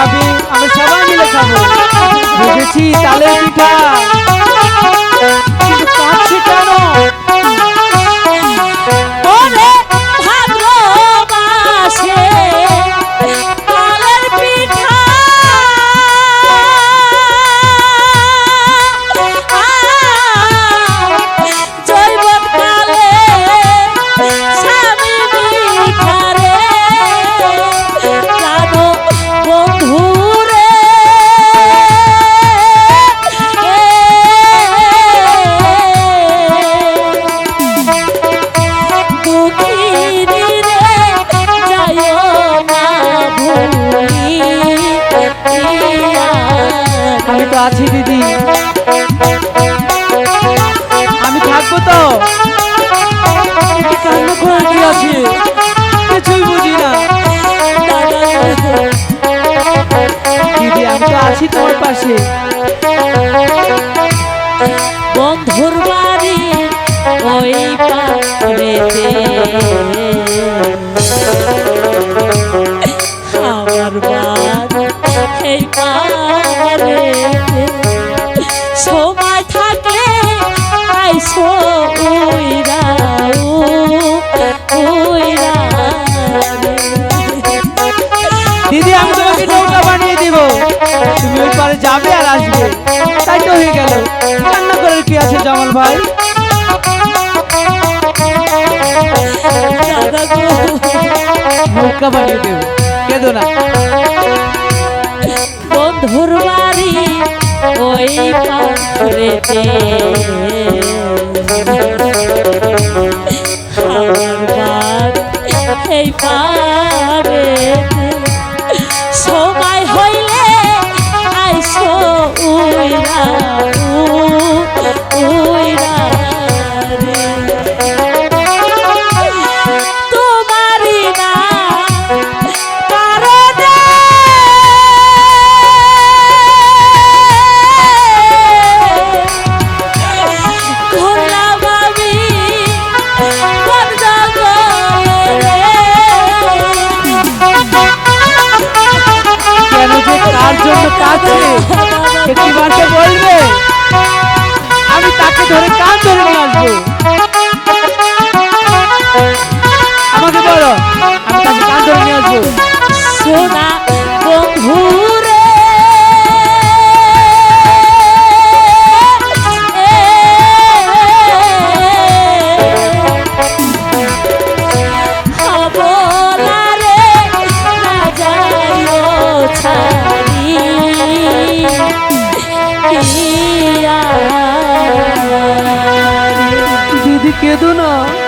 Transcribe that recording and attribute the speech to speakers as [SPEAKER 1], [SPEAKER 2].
[SPEAKER 1] খাবে আমি সবাই মিলে
[SPEAKER 2] খাব। বুঝেছি তালে পিঠা।
[SPEAKER 1] তো আছি তোর পাশে।
[SPEAKER 2] বন্ধুর বাড়ি ওই পাড়েতে। আমার বাড়ি পাড়েতে। সময় থাকলে আইসো
[SPEAKER 1] ভাই। দেব। কেঁদো না।
[SPEAKER 2] বন্ধুর বাড়ি ওই পাথরেতে। এই পাবে কেন
[SPEAKER 1] যে কার জন্য কাঁদছে? একটি বলবে? আমি তাকে ধরে কাজ ধরে আসব। কেঁদো না।